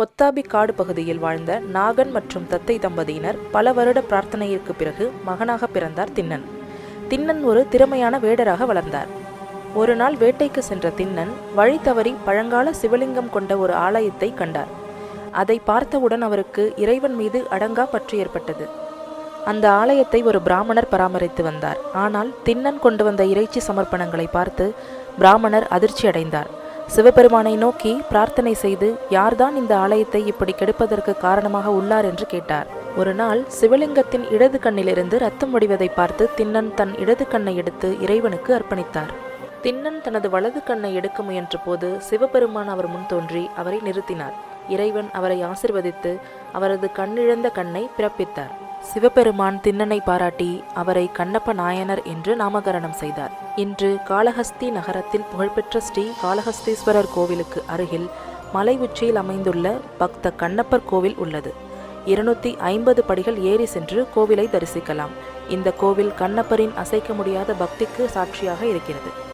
பொத்தாபி காடு பகுதியில் வாழ்ந்த நாகன் மற்றும் தத்தை தம்பதியினர் பல வருட பிரார்த்தனையிற்கு பிறகு மகனாக பிறந்தார் திண்ணன் திண்ணன் ஒரு திறமையான வேடராக வளர்ந்தார். ஒரு நாள் வேட்டைக்கு சென்ற திண்ணன் வழி தவறி பழங்கால சிவலிங்கம் கொண்ட ஒரு ஆலயத்தை கண்டார். அதை பார்த்தவுடன் அவருக்கு இறைவன் மீது அடங்கா பற்று ஏற்பட்டது. அந்த ஆலயத்தை ஒரு பிராமணர் பராமரித்து வந்தார். ஆனால் திண்ணன் கொண்டு வந்த இறைச்சி சமர்ப்பணங்களை பார்த்து பிராமணர் அதிர்ச்சி அடைந்தார். சிவபெருமானை நோக்கி பிரார்த்தனை செய்து யார்தான் இந்த ஆலயத்தை இப்படி கெடுப்பதற்கு காரணமாக உள்ளார்? என்று கேட்டார். ஒரு நாள் சிவலிங்கத்தின் இடது கண்ணிலிருந்து ரத்தம் வடிவதை பார்த்து தின்னன் தன் இடது கண்ணை எடுத்து இறைவனுக்கு அர்ப்பணித்தார். தின்னன் தனது வலது கண்ணை எடுக்க முயன்ற போது சிவபெருமான் அவர் முன் தோன்றி அவரை நிறுத்தினார். இறைவன் அவரை ஆசிர்வதித்து அவரது கண்ணிழந்த கண்ணை பிறப்பித்தார். சிவபெருமான் திண்ணனை பாராட்டி அவரை கண்ணப்ப நாயனர் என்று நாமகரணம் செய்தார். இன்று காளஹஸ்தி நகரத்தில் புகழ்பெற்ற ஸ்ரீ காளஹஸ்தீஸ்வரர் கோவிலுக்கு அருகில் மலை உச்சியில் அமைந்துள்ள பக்த கண்ணப்பர் கோவில் உள்ளது. இருநூத்தி ஐம்பது படிகள் ஏறி சென்று கோவிலை தரிசிக்கலாம். இந்த கோவில் கண்ணப்பரின் அசைக்க முடியாத பக்திக்கு சாட்சியாக இருக்கிறது.